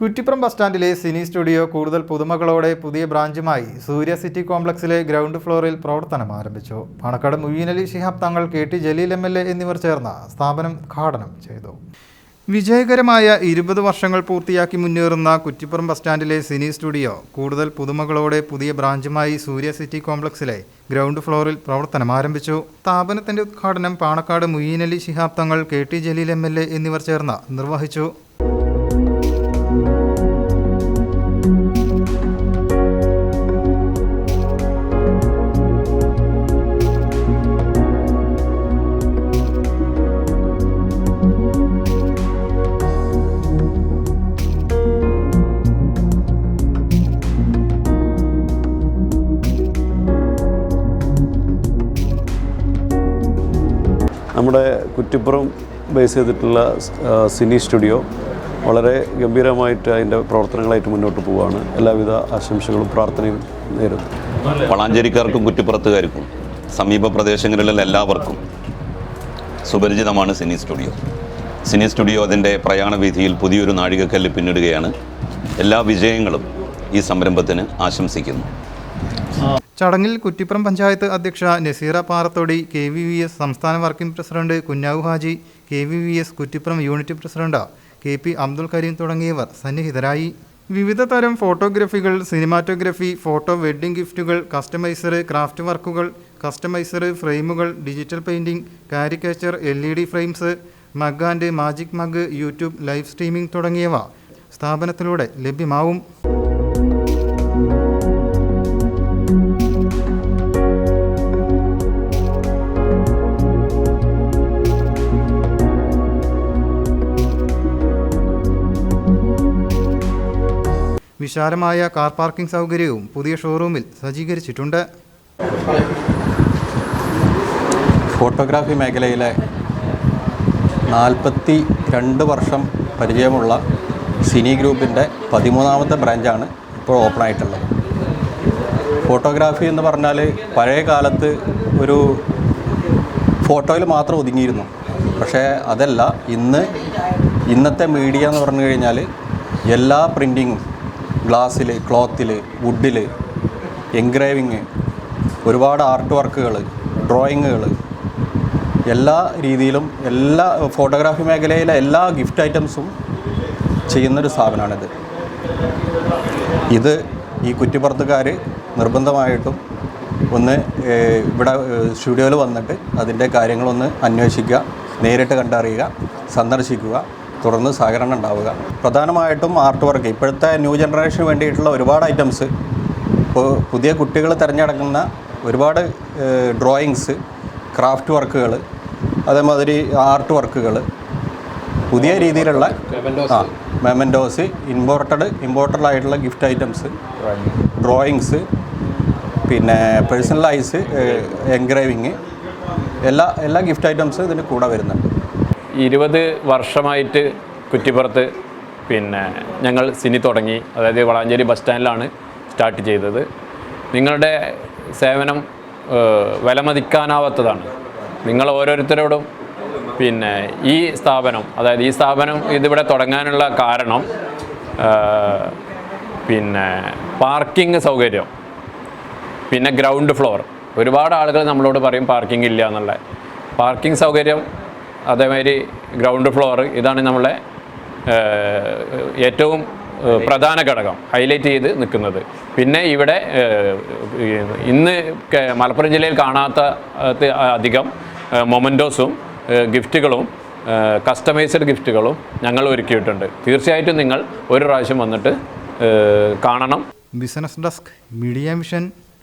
Kuttippuram bus സ്റ്റാൻഡിലെ cine studio കൂടുതൽ പുതുമകളോടെ പുതിയ ബ്രാഞ്ചുമായി സൂര്യ സിറ്റി കോംപ്ലക്സിലെ ഗ്രൗണ്ട് ഫ്ലോറിൽ പ്രവർത്തനം ആരംഭിച്ചു. Panakkad മുയ്യൻ Ali Shihab Thangal K T Jaleel M L A എന്നിവർ ചേർന്ന് സ്ഥാപനം ഉദ്ഘാടനം ചെയ്തു. വിജയകരമായ ഇരുപത് വർഷങ്ങൾ പൂർത്തിയാക്കി മുന്നേറുന്ന കുറ്റിപ്പുറം ബസ് സ്റ്റാൻഡിലെ സിനി സ്റ്റുഡിയോ കൂടുതൽ പുതുമകളോടെ പുതിയ ബ്രാഞ്ചുമായി സൂര്യ സിറ്റി കോംപ്ലക്സിലെ ഗ്രൗണ്ട് ഫ്ലോറിൽ പ്രവർത്തനം ആരംഭിച്ചു. സ്ഥാപനത്തിന്റെ ഉദ്ഘാടനം Panakkad മുയ്യൻ Ali Shihab Thangal K T Jaleel M L A എന്നിവർ ചേർന്ന് നിർവഹിച്ചു. നമ്മുടെ കുറ്റിപ്പുറം ബേസ് ചെയ്തിട്ടുള്ള സിനി സ്റ്റുഡിയോ വളരെ ഗംഭീരമായിട്ട് അതിന്റെ പ്രവർത്തനങ്ങളായിട്ട് മുന്നോട്ട് പോവുകയാണ് എല്ലാവിധ ആശംസകളും പ്രാർത്ഥനയും നേരുന്നു. വളാഞ്ചേരിക്കാർക്കും കുറ്റിപ്പുറത്തുകാർക്കും സമീപ പ്രദേശങ്ങളിലുള്ള എല്ലാവർക്കും സുപരിചിതമാണ് സിനി സ്റ്റുഡിയോ സിനി സ്റ്റുഡിയോ അതിന്റെ പ്രയാണവീഥിയിൽ പുതിയൊരു നാഴികക്കല്ല് പിന്നിടുകയാണ്. എല്ലാ വിജയങ്ങളും ഈ സംരംഭത്തിന് ആശംസിക്കുന്നു. ചടങ്ങിൽ കുറ്റിപ്പുറം പഞ്ചായത്ത് അധ്യക്ഷ Nazeera Parathodi K V V S സംസ്ഥാന working president Kunhavu Haji K V V S Kuttippuram unit president K P Abdul Kareem തുടങ്ങിയവർ സന്നിഹിതരായി. വിവിധ തരം ഫോട്ടോഗ്രഫികൾ സിനിമാറ്റോഗ്രഫി ഫോട്ടോ വെഡ്ഡിംഗ് ഗിഫ്റ്റുകൾ കസ്റ്റമൈസർ ക്രാഫ്റ്റ് വർക്കുകൾ കസ്റ്റമൈസർ ഫ്രെയിമുകൾ digital painting caricature L E D frames mug and magic mug YouTube live streaming തുടങ്ങിയവ സ്ഥാപനത്തിലൂടെ ലഭ്യമാവും. വിശാലമായ കാർ പാർക്കിംഗ് സൗകര്യവും പുതിയ ഷോറൂമിൽ സജ്ജീകരിച്ചിട്ടുണ്ട്. ഫോട്ടോഗ്രാഫി മേഖലയിലെ നാൽപ്പത്തി രണ്ട് വർഷം പരിചയമുള്ള സിനി ഗ്രൂപ്പിന്റെ പതിമൂന്നാമത്തെ ബ്രാഞ്ചാണ് ഇപ്പോൾ ഓപ്പൺ ആയിട്ടുള്ളത്. ഫോട്ടോഗ്രാഫി എന്ന് പറഞ്ഞാൽ പഴയ കാലത്ത് ഒരു ഫോട്ടോയിൽ മാത്രം ഒതുങ്ങിയിരുന്നു. പക്ഷേ അതല്ല ഇന്ന് ഇന്നത്തെ മീഡിയ എന്ന് പറഞ്ഞു കഴിഞ്ഞാൽ എല്ലാ പ്രിന്റിങ്ങും ഗ്ലാസ്സിൽ ക്ലോത്തിൽ വുഡിൽ എൻഗ്രേവിങ് ഒരുപാട് ആർട്ട് വർക്കുകൾ ഡ്രോയിങ്ങുകൾ എല്ലാ രീതിയിലും എല്ലാ ഫോട്ടോഗ്രാഫി മേഖലയിലെ എല്ലാ ഗിഫ്റ്റ് ഐറ്റംസും ചെയ്യുന്നൊരു സ്ഥാപനമാണിത് ഇത് ഈ കുറ്റിപ്പുറത്തുകാർ നിർബന്ധമായിട്ടും ഒന്ന് ഇവിടെ സ്റ്റുഡിയോയിൽ വന്നിട്ട് അതിന്റെ കാര്യങ്ങളൊന്ന് അന്വേഷിക്കുക നേരിട്ട് കണ്ടറിയുക സന്ദർശിക്കുക. തുടർന്ന് സഹകരണം ഉണ്ടാവുക. പ്രധാനമായിട്ടും ആർട്ട് വർക്ക്. ഇപ്പോഴത്തെ ന്യൂ ജനറേഷന് വേണ്ടിയിട്ടുള്ള ഒരുപാട് ഐറ്റംസ്. ഇപ്പോൾ പുതിയ കുട്ടികൾ തിരഞ്ഞെടുക്കുന്ന ഒരുപാട് ഡ്രോയിങ്സ് ക്രാഫ്റ്റ് വർക്കുകൾ അതേമാതിരി ആർട്ട് വർക്കുകൾ പുതിയ രീതിയിലുള്ള മെമൻഡോസ് മെമൻഡോസ് ഇമ്പോർട്ടഡ് ഇമ്പോർട്ടഡ് ആയിട്ടുള്ള ഗിഫ്റ്റ് ഐറ്റംസ് ഡ്രോയിങ്സ് പിന്നെ പേഴ്സണലൈസ് എൻഗ്രേവിങ് എല്ലാ എല്ലാ ഗിഫ്റ്റ് ഐറ്റംസും ഇതിന് കൂടെ വരുന്നുണ്ട്. ഇരുപത് വർഷമായിട്ട് കുറ്റിപ്പുറത്ത് പിന്നെ ഞങ്ങൾ സിനി തുടങ്ങി. അതായത് വളാഞ്ചേരി ബസ് സ്റ്റാൻഡിലാണ് സ്റ്റാർട്ട് ചെയ്തത്. നിങ്ങളുടെ സേവനം വിലമതിക്കാനാവാത്തതാണ്. നിങ്ങൾ ഓരോരുത്തരോടും പിന്നെ ഈ സ്ഥാപനം അതായത് ഈ സ്ഥാപനം ഇതിവിടെ തുടങ്ങാനുള്ള കാരണം പിന്നെ പാർക്കിംഗ് സൗകര്യം പിന്നെ ഗ്രൗണ്ട് ഫ്ലോർ. ഒരുപാട് ആളുകൾ നമ്മളോട് പറയും പാർക്കിംഗ് ഇല്ല എന്നുള്ള. പാർക്കിംഗ് സൗകര്യം അതേമാതിരി ഗ്രൗണ്ട് ഫ്ലോർ ഇതാണ് നമ്മളെ ഏറ്റവും പ്രധാന ഘടകം ഹൈലൈറ്റ് ചെയ്ത് നിൽക്കുന്നത്. പിന്നെ ഇവിടെ ഇന്ന് മലപ്പുറം ജില്ലയിൽ കാണാത്ത അധികം മൊമന്റോസും ഗിഫ്റ്റുകളും കസ്റ്റമൈസ്ഡ് ഗിഫ്റ്റുകളും ഞങ്ങൾ ഒരുക്കിയിട്ടുണ്ട്. തീർച്ചയായിട്ടും നിങ്ങൾ ഒരു പ്രാവശ്യം വന്നിട്ട് കാണണം. Business desk media mission